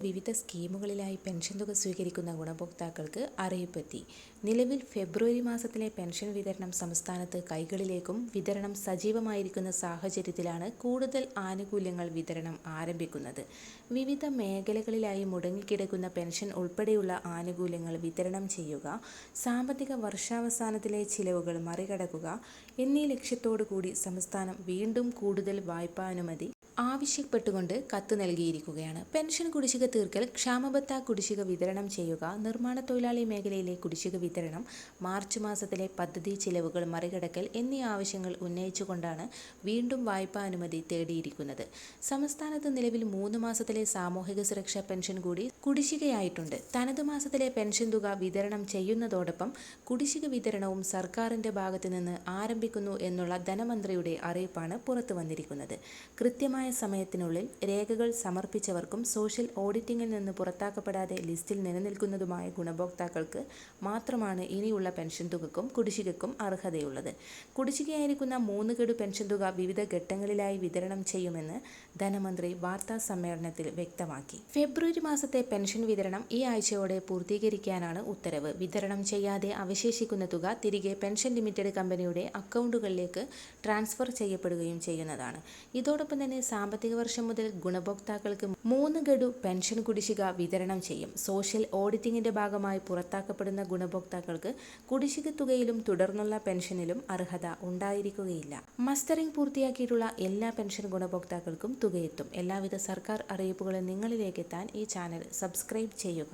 വിവിധ സ്കീമുകളിലായി പെൻഷൻ തുക സ്വീകരിക്കുന്ന ഗുണഭോക്താക്കൾക്ക് അറിയിപ്പെത്തി. നിലവിൽ ഫെബ്രുവരി മാസത്തിലെ പെൻഷൻ വിതരണം സംസ്ഥാനത്ത് കൈകളിലേക്കും വിതരണം സജീവമായിരിക്കുന്ന സാഹചര്യത്തിലാണ് കൂടുതൽ ആനുകൂല്യങ്ങൾ വിതരണം ആരംഭിക്കുന്നത്. വിവിധ മേഖലകളിലായി മുടങ്ങിക്കിടക്കുന്ന പെൻഷൻ ഉൾപ്പെടെയുള്ള ആനുകൂല്യങ്ങൾ വിതരണം ചെയ്യുക സാമ്പത്തിക വർഷാവസാനത്തിലെ ചിലവുകൾ മറികടക്കുക എന്നീ ലക്ഷ്യത്തോടു കൂടി സംസ്ഥാനം വീണ്ടും കൂടുതൽ വായ്പാനുമതി ആവശ്യപ്പെട്ടുകൊണ്ട് കത്ത് നൽകിയിരിക്കുകയാണ്. പെൻഷൻ കുടിശ്ശിക തീർക്കൽ ക്ഷാമബത്ത കുടിശ്ശിക വിതരണം ചെയ്യുക നിർമ്മാണ തൊഴിലാളി മേഖലയിലെ കുടിശ്ശിക വിതരണം മാർച്ച് മാസത്തിലെ പദ്ധതി ചിലവുകൾ മറികടക്കൽ എന്നീ ആവശ്യങ്ങൾ ഉന്നയിച്ചുകൊണ്ടാണ് വീണ്ടും വായ്പാ അനുമതി തേടിയിരിക്കുന്നത്. സംസ്ഥാനത്ത് നിലവിൽ മൂന്ന് മാസത്തിലെ സാമൂഹിക സുരക്ഷാ പെൻഷൻ കൂടി കുടിശ്ശികയായിട്ടുണ്ട്. തനത് മാസത്തിലെ പെൻഷൻ തുക വിതരണം ചെയ്യുന്നതോടൊപ്പം കുടിശ്ശിക വിതരണവും സർക്കാരിന്റെ ഭാഗത്തുനിന്ന് ആരംഭിക്കുന്നു എന്നുള്ള ധനമന്ത്രിയുടെ അറിയിപ്പാണ് പുറത്തു വന്നിരിക്കുന്നത് കൃത്യമായ സമയത്തിനുള്ളിൽ രേഖകൾ സമർപ്പിച്ചവർക്കും സോഷ്യൽ ഓഡിറ്റിംഗിൽ നിന്ന് പുറത്താക്കപ്പെടാതെ ലിസ്റ്റിൽ നിലനിൽക്കുന്നതുമായ ഗുണഭോക്താക്കൾക്ക് മാത്രമാണ് ഇനിയുള്ള പെൻഷൻ തുകക്കും കുടിശ്ശികക്കും അർഹതയുള്ളത്. കുടിശ്ശികയായിരിക്കുന്ന മൂന്ന് പെൻഷൻ തുക വിവിധ ഘട്ടങ്ങളിലായി വിതരണം ചെയ്യുമെന്ന് ധനമന്ത്രി വാർത്താ സമ്മേളനത്തിൽ വ്യക്തമാക്കി. ഫെബ്രുവരി മാസത്തെ പെൻഷൻ വിതരണം ഈ ആഴ്ചയോടെ പൂർത്തീകരിക്കാനാണ് ഉത്തരവ്. വിതരണം ചെയ്യാതെ അവശേഷിക്കുന്ന തുക തിരികെ പെൻഷൻ ലിമിറ്റഡ് കമ്പനിയുടെ അക്കൗണ്ടുകളിലേക്ക് ട്രാൻസ്ഫർ ചെയ്യപ്പെടുകയും ചെയ്യുന്നതാണ്. ഇതോടൊപ്പം തന്നെ സാമ്പത്തിക വർഷം മുതൽ ഗുണഭോക്താക്കൾക്ക് മൂന്ന് ഗഡു പെൻഷൻ കുടിശ്ശിക വിതരണം ചെയ്യും. സോഷ്യൽ ഓഡിറ്റിംഗിന്റെ ഭാഗമായി പുറത്താക്കപ്പെടുന്ന ഗുണഭോക്താക്കൾക്ക് കുടിശ്ശിക തുകയിലും തുടർന്നുള്ള പെൻഷനിലും അർഹത ഉണ്ടായിരിക്കുകയില്ല. മസ്റ്ററിംഗ് പൂർത്തിയാക്കിയിട്ടുള്ള എല്ലാ പെൻഷൻ ഗുണഭോക്താക്കൾക്കും തുകയെത്തും. എല്ലാവിധ സർക്കാർ അറിയിപ്പുകളും നിങ്ങളിലേക്ക് എത്താൻ ഈ ചാനൽ സബ്സ്ക്രൈബ് ചെയ്യുക.